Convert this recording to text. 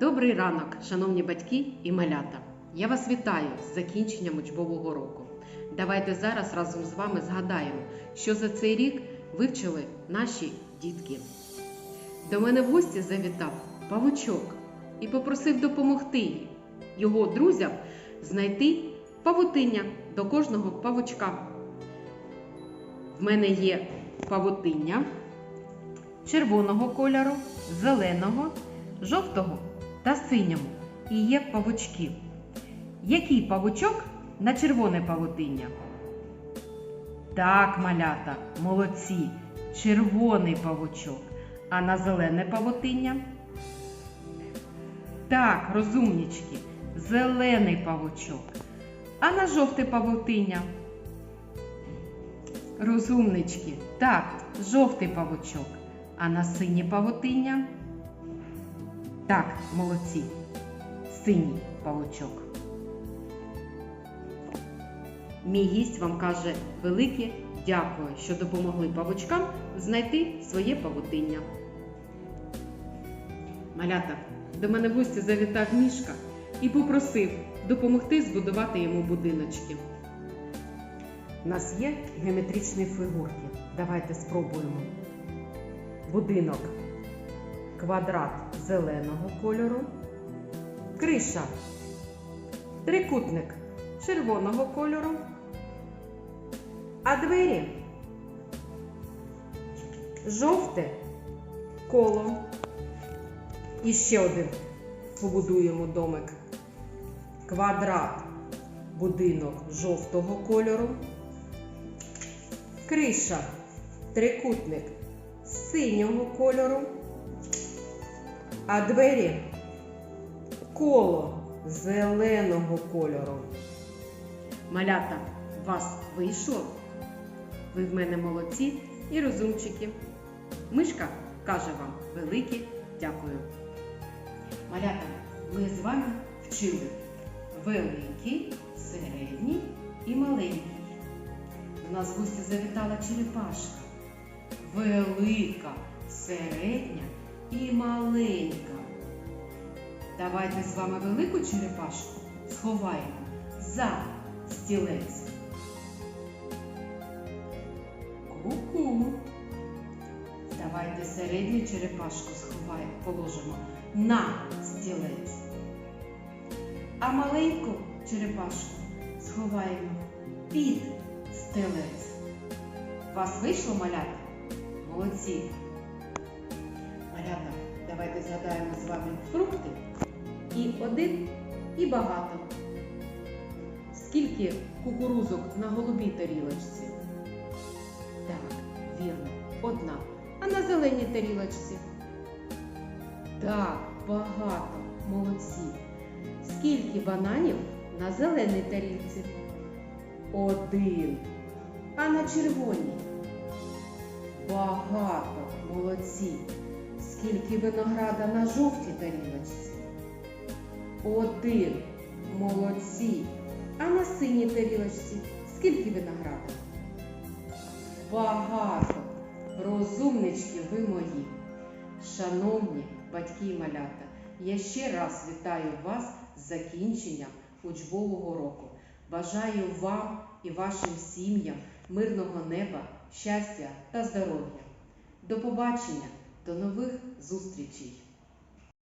Добрий ранок, шановні батьки і малята. Я вас вітаю з закінченням учбового року. Давайте зараз разом з вами згадаємо, що за цей рік вивчили наші дітки. До мене в гості завітав павучок і попросив допомогти його друзям знайти павутиння до кожного павучка. В мене є павутиння червоного кольору, зеленого, жовтого та синього. І є павучки. Який павучок на червоне павутиння? Так, малята, молодці, червоний павучок. А на зелене павутиння? Так, розумнічки, зелений павучок. А на жовте павутиння? Розумнички, так, жовтий павучок. А на синє павутиння? Так, молодці. Синій павучок. Мій гість вам каже велике дякую, що допомогли павучкам знайти своє павутиння. Малята, до мене в гості завітав мішка і попросив допомогти збудувати йому будиночки. У нас є геометричні фігурки. Давайте спробуємо. Будинок квадрат зеленого кольору, криша, трикутник червоного кольору, а двері? Жовте коло. І ще один. Побудуємо домик. Квадрат, будинок жовтого кольору, криша, трикутник синього кольору, а двері коло зеленого кольору. Малята, вас вийшло? Ви в мене молодці і розумчики. Мишка каже вам велике дякую. Малята, ми з вами вчили великий, середній і маленький. У нас в гості завітала черепашка. Велика, середня і маленька. Давайте з вами велику черепашку сховаємо за стілець. Ку-ку. Давайте середню черепашку сховаємо, положимо на стілець. А маленьку черепашку сховаємо під стілець. Вас вийшло малята? Молодці. Малята, давайте згадаємо з вами фрукти. І один, і багато. Скільки кукурузок на голубій тарілочці? Так, вірно, одна. А на зеленій тарілочці? Так, багато. Молодці. Скільки бананів на зеленій тарілці? Один. А на червоній? Багато. Молодці. Скільки винограда на жовтій тарілочці? Один. Молодці. А на синій тарілочці? Скільки винограда? Багато. Розумнички ви мої. Шановні батьки і малята, я ще раз вітаю вас з закінченням учбового року. Бажаю вам і вашим сім'ям мирного неба, щастя та здоров'я. До побачення, до нових зустрічей!